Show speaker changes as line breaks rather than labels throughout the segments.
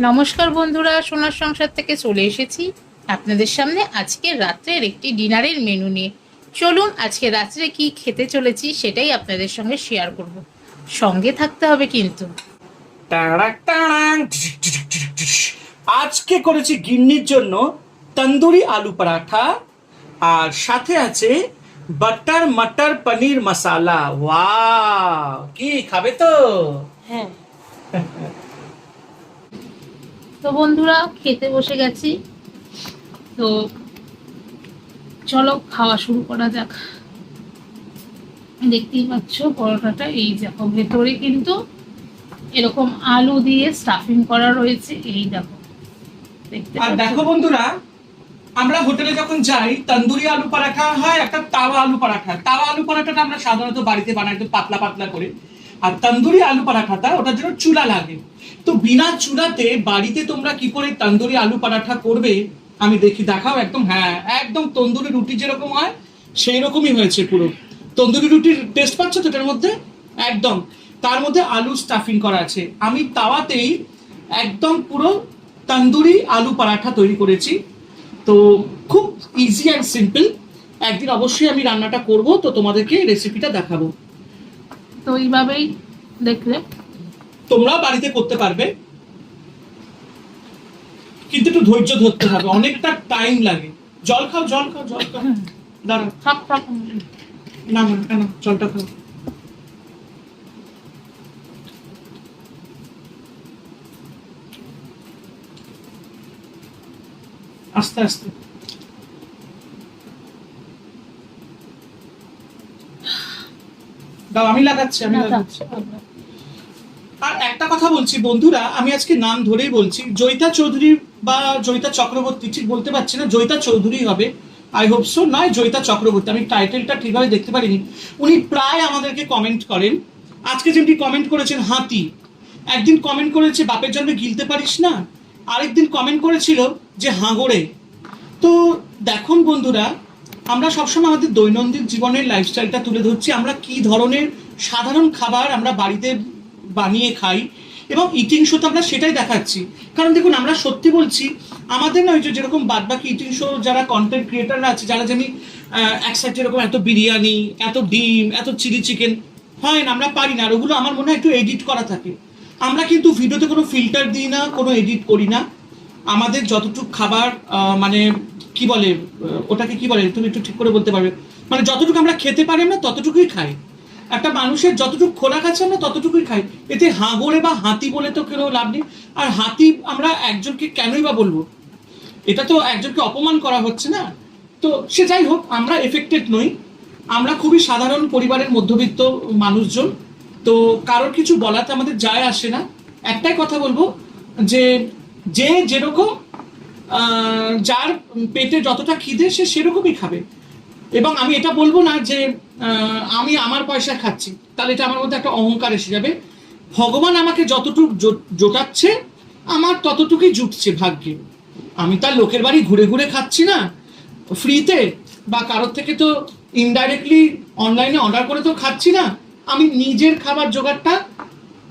নমস্কার বন্ধুরা সোনার সংসার থেকে চলে এসেছি আপনাদের সামনে আজকে রাত্রের একটি ডিনারের মেনু নিয়ে। চলুন আজকে রাত্রে কি খেতে চলেছি সেটাই আপনাদের সঙ্গে শেয়ার করব। সঙ্গে থাকতে হবে কিন্তু।
আজকে করেছি গিন্নির জন্য তন্দুরি আলু পরাঠা আর সাথে আছে বাটার মটর পনির মশালা। ওয়াও কি খাবে তো?
হ্যাঁ। তো বন্ধুরা খেতে বসে গেছি। তো চলো খাওয়া শুরু করা যাক। দেখতেই পাচ্ছ পরোটাটা এই দেখো ভেতরে কিন্তু এরকম আলু দিয়ে স্টাফিং করা রয়েছে। এই দেখো দেখতে
আর দেখো বন্ধুরা আমরা হোটেলে যখন যাই তন্দুরি আলু পরাঠা হয় একটা তাওয়া আলু পরাঠা। তাওয়া আলু পরাঠাটা আমরা সাধারণত বাড়িতে বানাই একটু পাতলা পাতলা করে। আর তন্দুরি আলু পরাঠাটা, ওটার জন্য চুলা লাগে। তো বিনা চুলাতে বাড়িতে তোমরা কি করে তন্দুরি আলু পরাঠা করবে? আমি দেখি, দেখাও একদম হ্যাঁ একদম তন্দুরি রুটি যেরকম হয় সেই রকমই হয়েছে পুরো। তন্দুরি রুটির টেস্ট পাচ্ছ তো এটার মধ্যে? একদম। তার মধ্যে আলু স্টাফিং করা আছে। আমি তাওয়াতেই একদম পুরো তন্দুরি আলু পরাঠা তৈরি করেছি। তো খুব ইজি অ্যান্ড সিম্পল একদিন অবশ্যই আমি রান্নাটা করব, তো তোমাদেরকে রেসিপিটা দেখাবো।
তো এইভাবেই দেখলে।
তোমরাও বাড়িতে করতে পারবে। কিন্তু একটু ধৈর্য ধরতে হবে অনেকটা টাইম লাগে। জল খাও জল খাও জল খাও। দাঁড়াও।
থাক থাক
না না কেন জলটা খাও। আস্তে আস্তে। দাও আমি লাগাচ্ছি আমি লাগাচ্ছি। আর একটা কথা বলছি বন্ধুরা আমি আজকে নাম ধরেই বলছি জয়িতা চৌধুরী বা জয়িতা চক্রবর্তী ঠিক বলতে পারছি না জয়িতা চৌধুরী হবে। আই হোপ সো নয় জয়িতা চক্রবর্তী আমি টাইটেলটা ঠিকভাবে দেখতে পারিনি। উনি প্রায় আমাদেরকে কমেন্ট করেন। আজকে যেমনি কমেন্ট করেছেন হাতি একদিন কমেন্ট করেছে বাপের জন্মে গিলতে পারিস না। আরেকদিন কমেন্ট করেছিল যে হাঙড়ে তো দেখুন বন্ধুরা আমরা সবসময় আমাদের দৈনন্দিন জীবনের লাইফস্টাইলটা তুলে ধরছি। আমরা কি ধরনের সাধারণ খাবার আমরা বাড়িতে বানিয়ে খাই এবং ইটিং শোতে আমরা সেটাই দেখাচ্ছি। কারণ দেখুন আমরা সত্যি বলছি আমাদের নয় যে যেরকম বাদবাকি ইটিং শো যারা কন্টেন্ট ক্রিয়েটাররা আছে যারা আহ, এক সাইড যেরকম এত বিরিয়ানি এত ডিম এত চিলি চিকেন হয় না আমরা পারি না। আর ওগুলো আমার মনে হয় একটু এডিট করা থাকে। আমরা কিন্তু ভিডিওতে কোনো ফিল্টার দিই না কোনো এডিট করি না। আমাদের যতটুকু খাবার মানে কি বলে ওটাকে কি বলে, তুমি একটু ঠিক করে বলতে পারবে। মানে যতটুকু আমরা খেতে পারি আমরা ততটুকুই খাই। একটা মানুষের যতটুকু খোরাক আছে আমরা ততটুকুই খাই। এতে হাঙড়ে বা হাতি বলে তো কেউ লাভ নেই। আর হাতি আমরা একজনকে কেনই বা বলব? এটা তো একজনকে অপমান করা হচ্ছে না। তো সে যাই হোক, আমরা এফেক্টেড নই। আমরা খুবই সাধারণ পরিবারের মধ্যবিত্ত মানুষজন। তো কারোর কিছু বলাতে আমাদের যায় আসে না। একটাই কথা বলব যে যে যেরকম যার পেটে যতটা খিদে, সে সেরকমই খাবে। এবং আমি এটা বলব না যে আমি আমার পয়সা খাচ্ছি, তাহলে এটা আমার মধ্যে একটা অহংকার এসে যাবে। ভগবান আমাকে যতটুকু জোটাচ্ছে, আমার ততটুকুই জুটছে ভাগ্যে। আমি তার লোকের বাড়ি ঘুরে ঘুরে খাচ্ছি না। ফ্রিতে বা কারোর থেকে তো ইনডাইরেক্টলি অনলাইনে অর্ডার করে তো খাচ্ছি না। আমি নিজের খাবার জোগাড়টা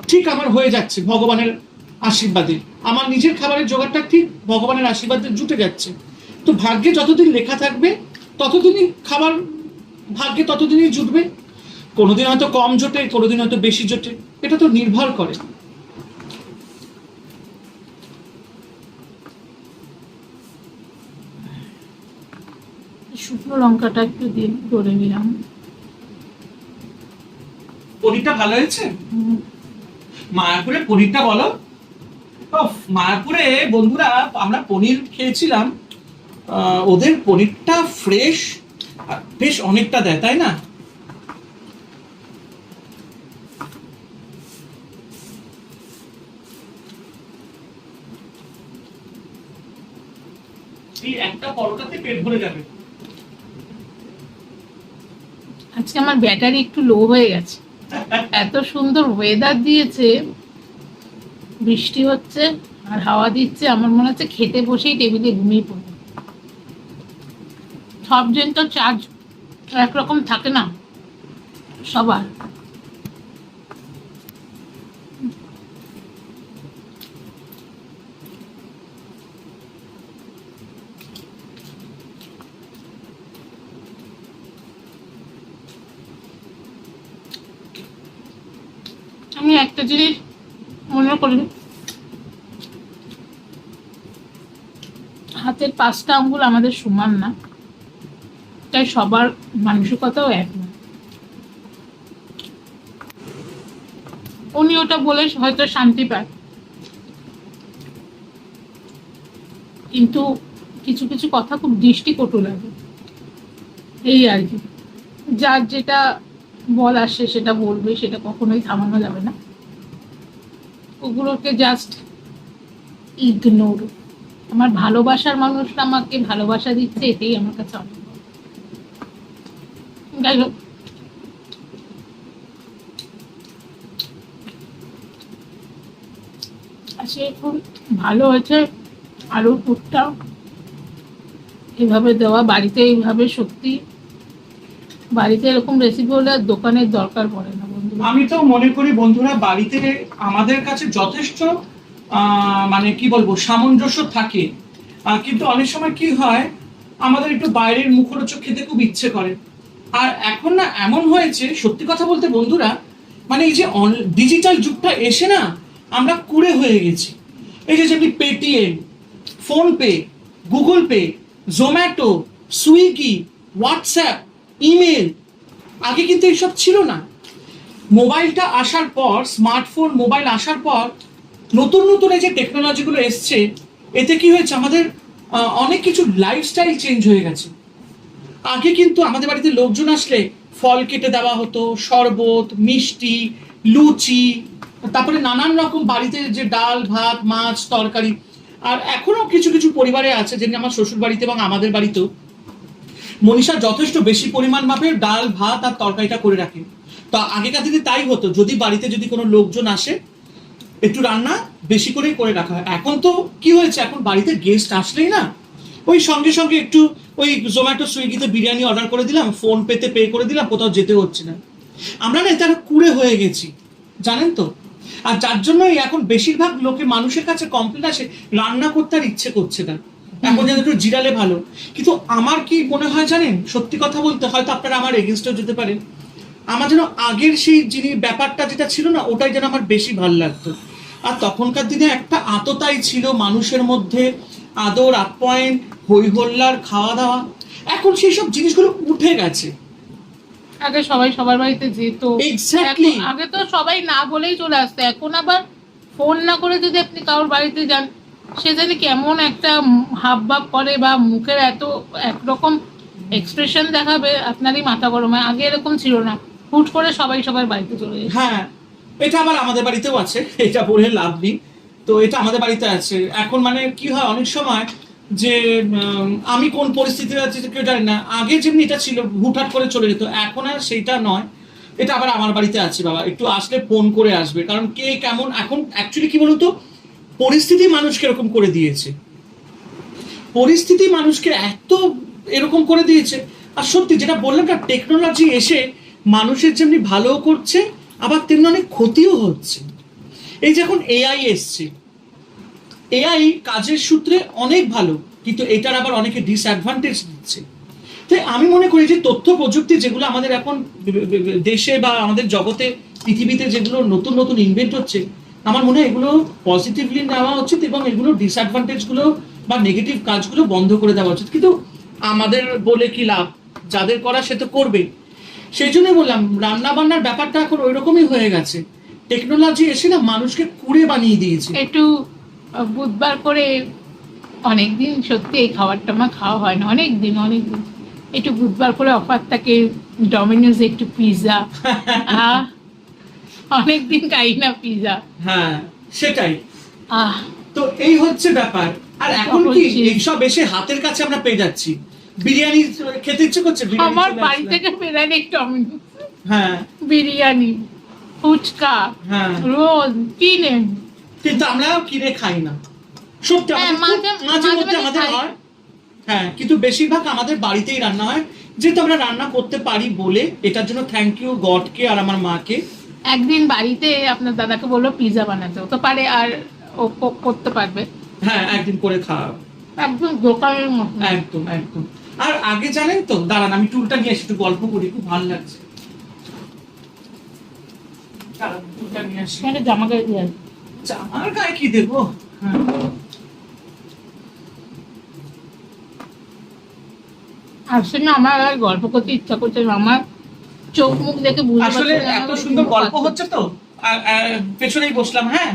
ঠিক আমার হয়ে যাচ্ছে, ভগবানের আশীর্বাদে। আমার নিজের খাবারের জোগাড়টা ঠিক ভগবানের আশীর্বাদে জুটে যাচ্ছে। তো ভাগ্যে যতদিন লেখা থাকবে ততদিনই খাবার ভাগ্যে ততদিনই জুটবে। কোনোদিন হয়তো কম জোটে কোনোদিন হয়তো বেশি জোটে। এটা তো নির্ভর করে।
শুকনো লঙ্কাটা একটু দিয়ে করে নিলাম।
পনিরটা ভালো হয়েছে? মায়াপুরের পনিরটা বলো। মায়াপুরে বন্ধুরা, আমরা পনির খেয়েছিলাম। ওদের পনিরটা ফ্রেশ বেশ অনেকটা দেয়, তাই না? একটা পরোটাতে পেট ভরে যাবে।
আজকে আমার ব্যাটারি একটু লো হয়ে গেছে। এত সুন্দর ওয়েদার দিয়েছে। বৃষ্টি হচ্ছে আর হাওয়া দিচ্ছে, আমার মনে হচ্ছে খেতে বসেই টেবিলে ঘুমিয়ে পড়ব। সব জন তো চার্জ একরকম থাকে না সবার। আমি একটা জিনিস মনে করি হাতের পাঁচটা আঙ্গুল আমাদের সমান না। তাই সবার মানসিকতাও এক না। উনি ওটা বলে হয়তো শান্তি পায়। কিন্তু কিছু কিছু কথা খুব দৃষ্টিকটু লাগে। এই আর কি। যার যেটা বল আসে সেটা বলবে, সেটা কখনোই থামানো যাবে না। ওগুলোকে জাস্ট ইগনোর আমার ভালোবাসার মানুষরা আমাকে ভালোবাসা দিচ্ছে, এটাই আমার কাছে অনেক। যাই হোক। আচ্ছা এখন ভালো হয়েছে আলুর পুরটা। এভাবে দেওয়া, বাড়িতে এইভাবে সত্যি। বাড়িতে এরকম রেসিপি হলে দোকানের দরকার পড়ে না।
আমি তো মনে করি বন্ধুরা, বাড়িতে আমাদের কাছে যথেষ্ট মানে কি বলব, সামঞ্জস্য থাকে। কিন্তু অনেক সময় কি হয়, আমাদের একটু বাইরের মুখরোচক খেতে খুব ইচ্ছে করে। আর এখন না এমন হয়েছে, সত্যি কথা বলতে বন্ধুরা মানে এই যে ডিজিটাল যুগটা এসে না আমরা কুড়ে হয়ে গেছি। এই যে যেমনি Paytm PhonePe Google Pay Zomato Swiggy WhatsApp email আগে কিন্তু এইসব ছিল না। মোবাইলটা আসার পর স্মার্টফোন মোবাইল আসার পর নতুন নতুন এই যে টেকনোলজিগুলো এসছে, এতে কি হয়েছে? আমাদের অনেক কিছু লাইফস্টাইল চেঞ্জ হয়ে গেছে। আগে কিন্তু আমাদের বাড়িতে লোকজন আসলে ফল কেটে দেওয়া হতো, শরবত, মিষ্টি, লুচি, তারপরে নানান রকম বাড়িতে যে ডাল, ভাত, মাছ, তরকারি, আর এখনও কিছু কিছু পরিবারে আছে যেমনি আমার শ্বশুর বাড়িতে এবং আমাদের বাড়িতেও। মনীষা যথেষ্ট বেশি পরিমাণ মাপে ডাল, ভাত আর তরকারিটা করে রাখে। তো আগেকার দিনে তাই হতো, যদি বাড়িতে যদি কোনো লোকজন আসে, একটু রান্না বেশি করেই করে রাখা হয়। এখন তো কি হয়েছে, এখন বাড়িতে গেস্ট আসলেই না। ওই সঙ্গে সঙ্গে একটু ওই জোম্যাটো সুইগিতে বিরিয়ানি অর্ডার করে দিলাম ফোন পেতে পে করে দিলাম, কোথাও যেতে হচ্ছে না। আমরা না এটা কুড়ে হয়ে গেছি, জানেন তো? আর যার জন্যই এখন বেশিরভাগ লোকে মানুষের কাছে কমপ্লেন আসে, রান্না করতে আর ইচ্ছে করছে না। এখন যেন একটু জিরালে ভালো। কিন্তু আমার কি মনে হয় জানেন? সত্যি কথা বলতে হয়তো আপনারা আমার এগেনস্টেও যেতে পারেন। আমার যেন আগের সেই যিনি ব্যাপারটা যেটা ছিল না ওটাই যেন আমার বেশি ভালো লাগতো। আর তখনকার দিনে একটা আততাই ছিল মানুষের মধ্যে আদর আপ্যায়ন হই হল্লার খাওয়া দাওয়া এখন সেই সব জিনিসগুলো উঠে গেছে।
আগে সবাই সবার বাড়িতে যেত. এখন- আগে তো সবাই না বলেই চলে আসতো। এখন আবার ফোন না করে যদি আপনি কারোর বাড়িতে যান সে জানি কেমন একটা হাব ভাব করে বা মুখের এত একরকম এক্সপ্রেশন দেখাবে আপনারই মাথা গরম আগে এরকম ছিল না। হুট করে সবাই সবার বাড়িতে চলে
হ্যাঁ এটা আবার আমাদের বাড়িতেও আছে, এটা বলে লাভ নেই। তো এটা আমাদের বাড়িতে আছে। এখন মানে কি হয়, অনেক সময় যে আমি কোন পরিস্থিতিতে আছি কেউ জানি না। আগে যেমনি এটা ছিল, হুটহাট করে চলে যেত, এখন আর সেইটা নয়। এটা আবার আমার বাড়িতে আছে, বাবা। একটু আসলে ফোন করে আসবে। কারণ কে কেমন, এখন অ্যাকচুয়ালি কি বলতো? পরিস্থিতি মানুষকে এরকম করে দিয়েছে। পরিস্থিতি মানুষকে এত এরকম করে দিয়েছে। আর সত্যি যেটা বললাম না টেকনোলজি এসে মানুষের যেমনি ভালো করছে, আবার তেমনি অনেক ক্ষতিও হচ্ছে। এই যে এখন এআই এসছে। এআই কাজের সূত্রে অনেক ভালো, কিন্তু এটার আবার অনেকে ডিসঅ্যাডভান্টেজ দিচ্ছে। তাই আমি মনে করি যে তথ্য প্রযুক্তি যেগুলো আমাদের এখন দেশে বা আমাদের জগতে, পৃথিবীতে যেগুলো নতুন নতুন ইনভেন্ট হচ্ছে, আমার মনে হয় এগুলো পজিটিভলি নেওয়া উচিত এবং এগুলো ডিসঅ্যাডভান্টেজগুলো বা নেগেটিভ কাজগুলো বন্ধ করে দেওয়া উচিত। কিন্তু আমাদের বলে কি লাভ? যাদের করা সে তো করবে সেই জন্যই বললাম রান্না বান্নার ব্যাপারটা এখন ওই রকমই হয়ে গেছে। টেকনোলজি এসে না মানুষকে কুড়ে বানিয়ে দিয়েছে।
একটু বুধবার করে অনেক দিন সত্যি এই খাবারটা আমার খাওয়া হয় না। অনেক দিন অনেক দিন একটু বুধবার করে অফার থাকে ডমিনোজ একটু পিৎজা আহ অনেক দিন খাই না পিৎজা
হ্যাঁ সেটাই।
আহ।
তো এই হচ্ছে ব্যাপার। আর এখন কি। এইসব এসে হাতের কাছে আমরা পেয়ে যাচ্ছি। বিরিয়ানি খেতে ইচ্ছে করছে
আমার বাড়ি থেকে ডমিনোজ
হ্যাঁ।
বিরিয়ানি ফুচকা
হ্যাঁ।
রোল কিনে।
কিন্তু আমরা কিনে খাই না।
হ্যাঁ, মাঝে-
মধ্যে আমাদের হয়। হ্যাঁ কিন্তু বেশিরভাগ আমাদের বাড়িতেই রান্না হয়। যেহেতু আমরা রান্না করতে পারি বলে এটার জন্য থ্যাংক ইউ গডকে আর আমার মাকে।
একদিন বাড়িতে আপনার দাদাকে বলল পিৎজা বানাতে। তো পারে আর ও করতে পারবে।
হ্যাঁ একদিন করে খাওয়া।
একদম দোকানের মতো
একদম একদম। আর আগে জানেন তো দাঁড়ান আমি টুলটা নিয়ে একটু গল্প করি খুব ভালো লাগছে। দাঁড়ান, টুলটা নিয়ে আসি।
সেখানে জামা গায়ে
কি দেবো? হ্যাঁ।
আসলে আমার আর গল্প করতে ইচ্ছা করছে আমার চোখ মুখ দেখে বুঝতে
আসলে এত সুন্দর গল্প হচ্ছে তো। পেছনেই বসলাম হ্যাঁ।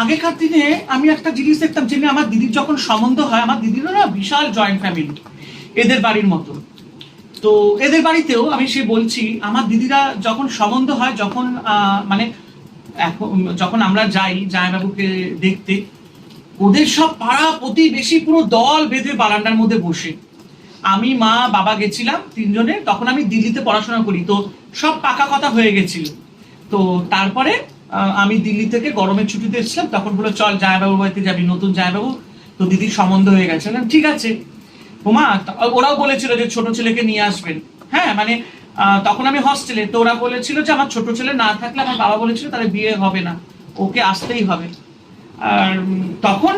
আগেকার দিনে আমি একটা জিনিস দেখতাম যে আমার দিদির যখন সম্বন্ধ হয় আমার দিদিরও না বিশাল জয়েন্ট ফ্যামিলি এদের বাড়ির মতো। তো এদের বাড়িতেও আমি সে বলছি, আমার দিদিরা যখন সম্বন্ধ হয়, যখন মানে এখন, যখন আমরা যাই জামাইবাবুকে দেখতে, ওদের সব পাড়া প্রতিবেশী পুরো দল বেঁধে বারান্দার মধ্যে বসে। আমি, মা, বাবা গেছিলাম তিনজনে, তখন আমি দিল্লিতে পড়াশোনা করি। তো সব পাকা কথা হয়ে গেছিল। তো তারপরে আমি দিল্লি থেকে গরমের ছুটিতে এসেছিলাম, তখন বলে চল জায়বাবুর বাড়িতে যাবি, নতুন জায়বাবু তো দিদির সম্বন্ধ হয়ে গেছে। ঠিক আছে। ওমা ওরাও বলেছিল যে ছোট ছেলেকে নিয়ে আসবেন। হ্যাঁ মানে তখন আমি হস্টেলে তো ওরা বলেছিল যে আমার ছোট ছেলে না থাকলে আমার বাবা বলেছিল তাহলে বিয়ে হবে না, ওকে আসতেই হবে। আর তখন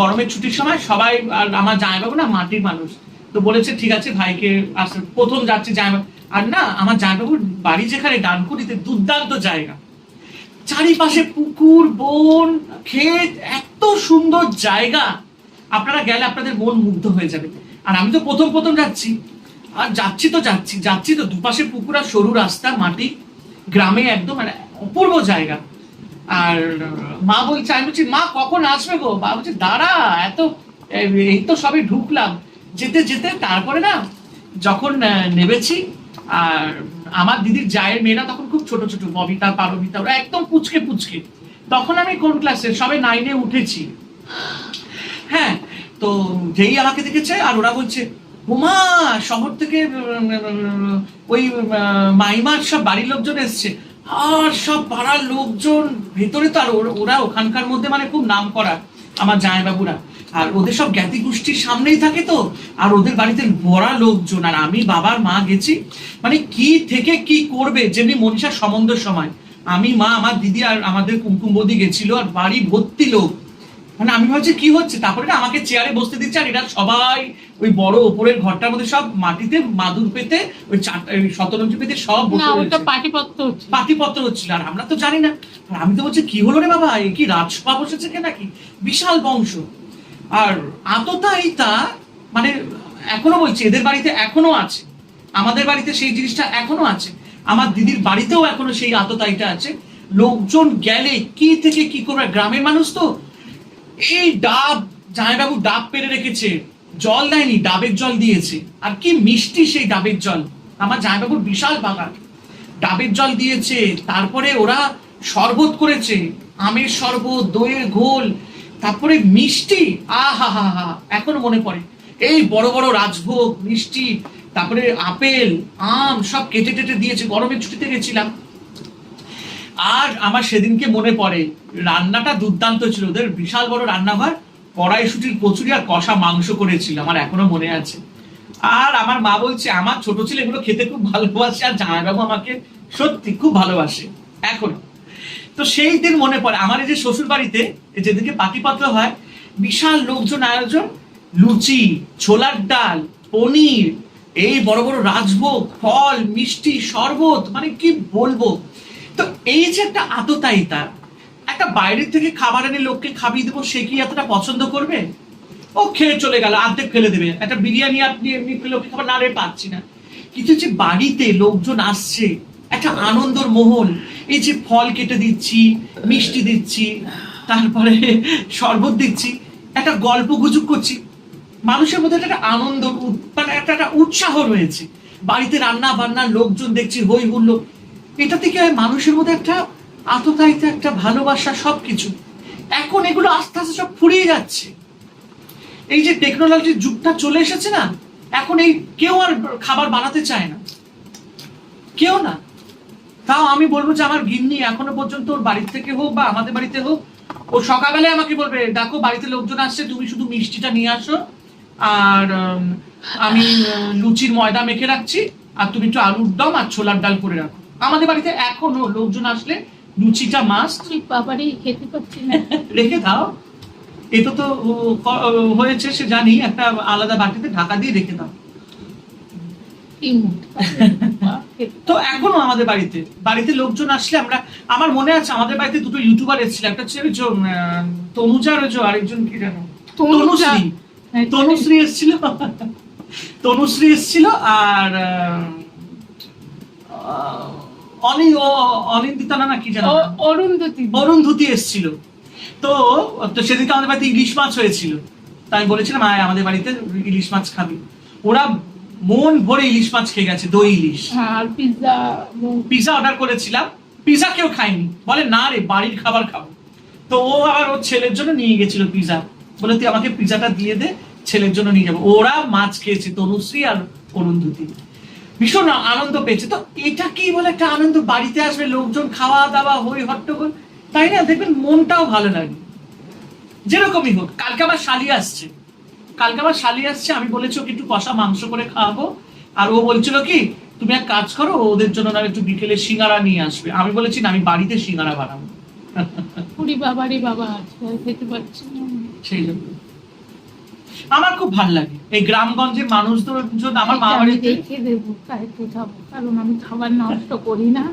গরমের ছুটির সময় সবাই, আর আমার জামাইবাবু না মাটির মানুষ, তো বলেছে, ঠিক আছে, ভাইকে আসতে প্রথম যাচ্ছি জামাইবাবু আর না, আমার জামাইবাবুর বাড়ি যেখানে ডানকুনিতে দুর্দান্ত জায়গা। চারিপাশে পুকুর, বন, ক্ষেত, এত সুন্দর জায়গা। আপনারা গেলে আপনাদের মন মুগ্ধ হয়ে যাবে। আর আমি তো প্রথম প্রথম যাচ্ছি। আর যাচ্ছি তো যাচ্ছি যাচ্ছি তো দুপাশে পুকুর আর সরু রাস্তা, মাটি, গ্রামে একদম মানে অপূর্ব জায়গা। আর মা বলছে, আমি বলছি, মা, কখন আসবে গো? মা বলছে, দাঁড়া, এত, এই- তো সবে ঢুকলাম। যেতে যেতে তারপরে না, যখন নেমেছি, আর আমার দিদির জায়ের মেয়েরা তখন খুব ছোট ছোট, ববিতা, পারবিতা, ওরা একদম পুচকে পুচকে। তখন আমি কোন ক্লাসে সবে নাইনে উঠেছি। হ্যাঁ তো যেই আমাকে দেখেছে আর ওরা বলছে, উমা, শহর থেকে ওই মাইমার সব বাড়ির লোকজন এসছে। আর সব পাড়ার লোকজন, ভেতরে তো আর ওরা- ওখানকার মধ্যে মানে খুব নাম করা, আমার জামাইবাবুরা। আর ওদের সব জ্ঞাতি গোষ্ঠীর সামনেই থাকে তো, আর ওদের বাড়িতে বড়া লোকজন। আর আমি বাবার মা গেছি মানে কি থেকে কি করবে? যেমনি মনীষার সম্বন্ধের সময়। আমি মা, আমার দিদি আর আমাদের কুমকুম বৌদি গেছিল, আর বাড়ি ভর্তি লোক। মানে আমি ভাবছি কি হচ্ছে? তারপরে না আমাকে চেয়ারে বসতে দিচ্ছে আর এরা সবাই ওই বড় ওপরের ঘরটার মধ্যে সব মাটিতে মাদুর পেতে ওই শতরঞ্জি পেতে সব
পাটিপত্র
পাটিপত্র হচ্ছিল আর আমরা তো জানি না। আর আমি তো বলছি কি হলো রে বাবা? এ কি রাজসভা বসেছে কে নাকি? বিশাল বংশ। আর আততা এইটা মানে এখনও বলছি এদের বাড়িতে এখনও আছে। আমাদের বাড়িতে সেই জিনিসটা এখনও আছে। আমার দিদির বাড়িতেও এখনও সেই আততাইটা আছে। লোকজন গেলে কি থেকে কি করবে? গ্রামের মানুষ তো এই ডাব, জামাইবাবু ডাব পেরে রেখেছে। জল দেয়নি, ডাবের জল দিয়েছে। আর কি মিষ্টি সেই ডাবের জল। আমার জামাইবাবুর বিশাল বাগান। ডাবের জল দিয়েছে, তারপরে ওরা শরবত করেছে। আমের শরবত, দইয়ের ঘোল, তারপরে মিষ্টি। আহা হা হা, এখনও মনে পড়ে। এই বড় বড় রাজভোগ, মিষ্টি, তারপরে আপেল, আম, সব কেটে টেটে দিয়েছে। গরমের ছুটিতে গেছিলাম। আর আমার সেদিনকে মনে পড়ে, রান্নাটা দুর্দান্ত ছিল। ওদের বিশাল বড় রান্নাঘর কড়াইশুটির কচুরি আর কষা মাংস করেছিল, আমার এখনও মনে আছে। আর আমার মা বলছে, আমার ছোট ছেলে এগুলো খেতে খুব ভালোবাসে আর জামাইবাবু আমাকে সত্যি খুব ভালোবাসে। এখন, তো সেই দিন মনে পড়ে, আমার এই যে শ্বশুর বাড়িতে যেদিকে পাটিপত্র হয়, বিশাল লোকজন আয়োজন, লুচি, ছোলার ডাল, পনির, এই বড় বড় রাজভোগ, ফল, মিষ্টি, শরবত মানে কি বলব? তো এই যে একটা আততায়িতা একটা বাইরের থেকে খাবার এনে লোককে খাবিয়ে দেবো, সে কি এতটা পছন্দ করবে? ও খেয়ে চলে গেল অর্ধেক ফেলে দেবে। একটা বিরিয়ানি আপনি এমনি ফেলে ওকে খাবার, না রে, পাচ্ছি না। কিন্তু যে বাড়িতে লোকজন আসছে, একটা আনন্দর মোহন এই যে ফল কেটে দিচ্ছি, মিষ্টি দিচ্ছি, তারপরে শরবত দিচ্ছি, একটা গল্প গুজব করছি। মানুষের মধ্যে একটা আনন্দ মানে একটা একটা উৎসাহ রয়েছে। বাড়িতে রান্না বান্না লোকজন দেখছি হই হুল্লো এটা থেকে মানুষের মধ্যে একটা আততায়িত একটা ভালোবাসা, সবকিছু। এখন এগুলো আস্তে আস্তে সব ফুরিয়ে যাচ্ছে। এই যে টেকনোলজির যুগটা চলে এসেছে না, এখন এই কেউ আর খাবার বানাতে চায় না। কেউ না। তাও আমি বলব যে আমার গিন্নি এখনও পর্যন্ত ওর বাড়ির থেকে হোক বা আমাদের বাড়িতে হোক, ও সকালবেলায় আমাকে বলবে, দেখো, বাড়িতে লোকজন আসছে, তুমি শুধু মিষ্টিটা নিয়ে আসো আর আমি লুচির ময়দা মেখে রাখছি, আর তুমি একটু আলুর দম আর ছোলার ডাল করে রাখো। আমাদের বাড়িতে এখনও লোকজন আসলে লুচিটা মাস্ট
বাবারই খেতে পাচ্ছি না।
রেখে দাও। এটা তো হয়েছে সে জানি একটা আলাদা বাটিতে ঢাকা দিয়ে রেখে দাও। তো এখনও আমাদের বাড়িতে বাড়িতে লোকজন আসলে আমরা আমার মনে আছে আমাদের বাড়িতে দুটো ইউটিউবার এসেছিল একটা ছিল ওই তনুজা যে আরেকজন কি জানো। তনুশ্রী।
হ্যাঁ,
তনুশ্রী এসেছিল। তনুশ্রী এসেছিল আর অনি অনিন্দিতা না না কি জানো
অরুন্ধতী।
অরুন্ধতি এসেছিল। তো তো সেদিনকে আমাদের বাড়িতে ইলিশ মাছ হয়েছিল। তাই আমি বলেছিলাম আয় আমাদের বাড়িতে ইলিশ মাছ খাবি। ওরা মন ভরে ইলিশ মাছ খেয়ে গেছে দই ইলিশ।
হ্যাঁ, আর পিৎজা
পিজা অর্ডার করেছিলাম পিজা কেউ খায়নি। বলে না রে বাড়ির খাবার খাব। তো ও আবার ওর ছেলের জন্য নিয়ে গেছিল পিজা বলে তুই আমাকে পিজাটা দিয়ে দে ছেলের জন্য নিয়ে যাব। ওরা মাছ খেয়েছে তনুশ্রী আর অরুন্ধতি। ভীষণ আনন্দ পেয়েছে। তো এটা কি বলে একটা আনন্দ? বাড়িতে আসবে লোকজন খাওয়া দাওয়া হই হট্টগোল। তাই না? দেখবেন মনটাও ভালো লাগে। যেরকমই হোক কালকে আমার শালি আসছে। কালকে আমার শালি আসছে আমি বলেছি ওকে একটু কষা মাংস করে খাওয়াবো। আর ও বলছিল কি তুমি এক কাজ করো ওদের জন্য না একটু বিকেলে সিঙ্গারা নিয়ে আসবে। আমি বলেছি না আমি বাড়িতে সিঙ্গারা বানাবো।
বাবা খেতে
সেই জন্য। আমার খুব ভালো লাগে। এই গ্রামগঞ্জের মানুষদের জন্য আমার মা বাড়িতে
কারণ আমি খাবার নষ্ট করি না।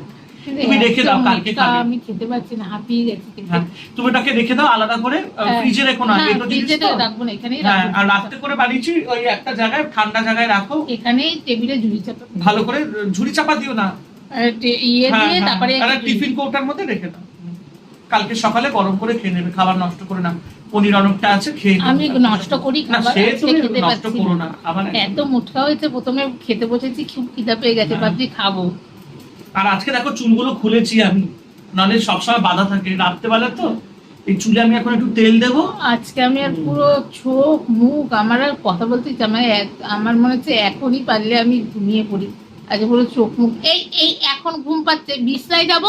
তুমি রেখে দাও, কালকে খাবে।
আমি খেতে পাচ্ছি না হাঁপিয়ে গেছি
হ্যাঁ, তুমি ওটাকে রেখে দাও আলাদা করে
হ্যাঁ।
ফ্রিজে রেখো না
না, ফ্রিজে
তো।
তো? রাখব না এখানেই
হ্যাঁ
রাখব।
আর রাত্রে করে বানিয়েছি ওই একটা জায়গায় ঠান্ডা জায়গায় রাখো।
এখানেই টেবিলে ঝুড়ি চাপা
ভালো করে ঝুড়ি চাপা দিও না।
ইয়ে
হ্যাঁ,
দিয়ে
হ্যাঁ,
তারপরে
টিফিন কৌটার মধ্যে রেখে দাও। কালকে সকালে গরম করে খেয়ে নেবে খাবার নষ্ট করে না। পনির অনেকটা আছে খেয়ে
আমি নষ্ট করি খাবার খেতে না।
না
এত মোটকা হয়েছে প্রথমে খেতে বসেছি খুব খিদা পেয়ে গেছে
হ্যাঁ।
ভাবছি খাব।
আর আজকে দেখো চুলগুলো খুলেছি আমি। নাহলে সবসময় বাধা থাকে রাত্রেবেলা তো। এই চুলে আমি এখন একটু তেল দেবো।
আজকে আমি আর পুরো চোখ মুখ আমার আর কথা বলতে আমার এক- আমার মনে হচ্ছে এখনই পারলে আমি ঘুমিয়ে পড়ি। আজকে পুরো চোখ মুখ এই এই এখন ঘুম পাচ্ছে বিছনায় যাব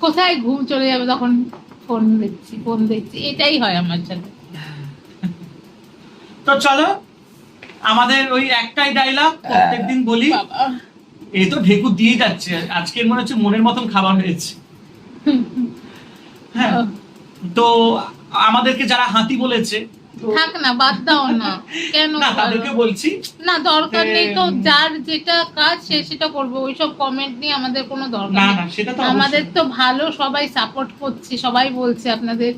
কোথায় ঘুম চলে যাবে তখন? ফোন দেখছি ফোন দেখছি এটাই হয় আমার সাথে
তো চলো আমাদের ওই একটাই ডায়লগ প্রত্যেকদিন বলি
বাবা।
এই তো ঢেকু দিয়ে যাচ্ছে আজকের মনে হচ্ছে মনের মতন খাবার হয়েছে। হ্যাঁ তো আমাদেরকে যারা হাতি বলেছে
থাক না বাদ দাও না। কেন
না তাদেরকে বলছি।
না দরকার নেই তো যার যেটা কাজ সে সেটা করবে ওইসব কমেন্ট নিয়ে আমাদের কোনো দরকার
না না সেটা তো
আমাদের তো ভালো সবাই সাপোর্ট করছে সবাই বলছে আপনাদের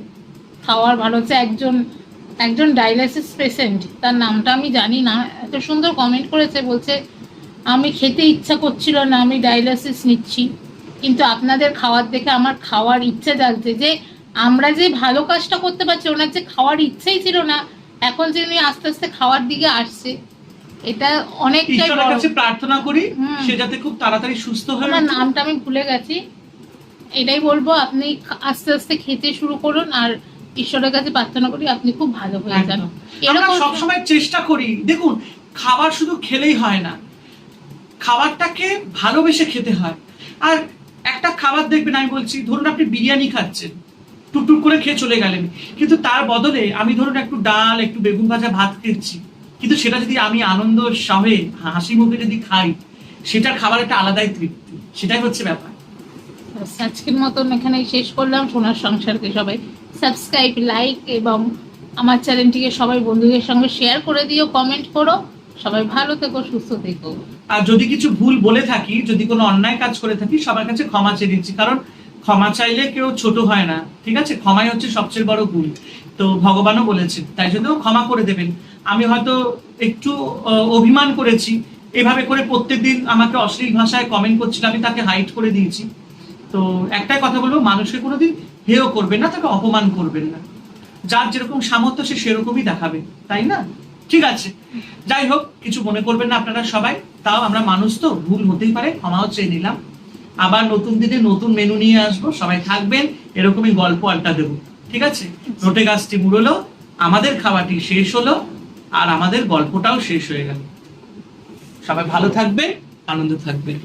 খাওয়ার ভালো হচ্ছে। একজন একজন ডায়ালিসিস পেশেন্ট তার নামটা আমি জানি না এত সুন্দর কমেন্ট করেছে বলছে আমি খেতে ইচ্ছা করছিল না আমি ডায়ালিসিস নিচ্ছি কিন্তু আপনাদের খাওয়ার দেখে আমার খাওয়ার ইচ্ছে জাগছে যে আমরা যে ভালো কাজটা করতে পারছি ওনার যে খাওয়ার ইচ্ছেই ছিল না এখন যে উনি আস্তে আস্তে খাওয়ার দিকে আসছে এটা অনেকটাই
ঈশ্বরের কাছে প্রার্থনা করি। সে যাতে খুব তাড়াতাড়ি সুস্থ হয়ে
ওনার নামটা আমি ভুলে গেছি। এটাই বলব আপনি আস্তে আস্তে খেতে শুরু করুন আর ঈশ্বরের কাছে প্রার্থনা করি আপনি খুব ভালো হয়ে যান। এরকম
সবসময় চেষ্টা করি দেখুন খাবার শুধু খেলেই হয় না খাবারটাকে ভালোবেসে খেতে হয়। আর একটা খাবার দেখবেন আমি বলছি ধরুন আপনি বিরিয়ানি খাচ্ছেন টুকটুক করে খেয়ে চলে গেলেন। কিন্তু তার বদলে আমি ধরুন একটু ডাল একটু বেগুন ভাজা ভাত খেয়েছি। কিন্তু সেটা যদি আমি আনন্দ সহে হাসি মুখে যদি খাই সেটার খাবার একটা আলাদাই তৃপ্তি। সেটাই হচ্ছে ব্যাপার।
আজকের মতন এখানে শেষ করলাম। সোনার সংসারকে সবাই সাবস্ক্রাইব লাইক এবং আমার চ্যানেলটিকে সবাই বন্ধুদের সঙ্গে শেয়ার করে দিও কমেন্ট করো। সবাই ভালো থেকো সুস্থ থেকো।
আর যদি কিছু ভুল বলে থাকি যদি কোনো অন্যায় কাজ করে থাকি সবার কাছে ক্ষমা চেয়ে দিচ্ছি কারণ ক্ষমা চাইলে কেউ ছোট হয় না, ঠিক আছে? ক্ষমাই হচ্ছে সবচেয়ে বড় ভুল তো ভগবানও বলেছেন তাই জন্য ক্ষমা করে দেবেন। আমি হয়তো একটু অভিমান করেছি, এভাবে করে প্রত্যেকদিন আমাকে অশ্লীল ভাষায় কমেন্ট করছিল, আমি তাকে হাইট করে দিয়েছি। তো একটাই কথা বলব, মানুষকে কোনোদিন হেয় করবেন না, তাকে অপমান করবেন না। যার যেরকম সামর্থ্য, সে সেরকমই দেখাবে, তাই না? ঠিক আছে। যাই হোক, কিছু মনে করবেন না আপনারা সবাই, তাও আমরা মানুষ তো, ভুল হতেই পারে, ক্ষমাও চেয়ে নিলাম। আবার নতুন দিনে নতুন মেনু নিয়ে আসব, সবাই থাকবেন, এরকমই গল্প আড্ডা দেবো। ঠিক আছে? রোটে গাছটি মুড়লো, আমাদের খাওয়াটি শেষ হলো, আর আমাদের গল্পটাও শেষ হয়ে গেল। সবাই ভালো থাকবে আনন্দ থাকবেন।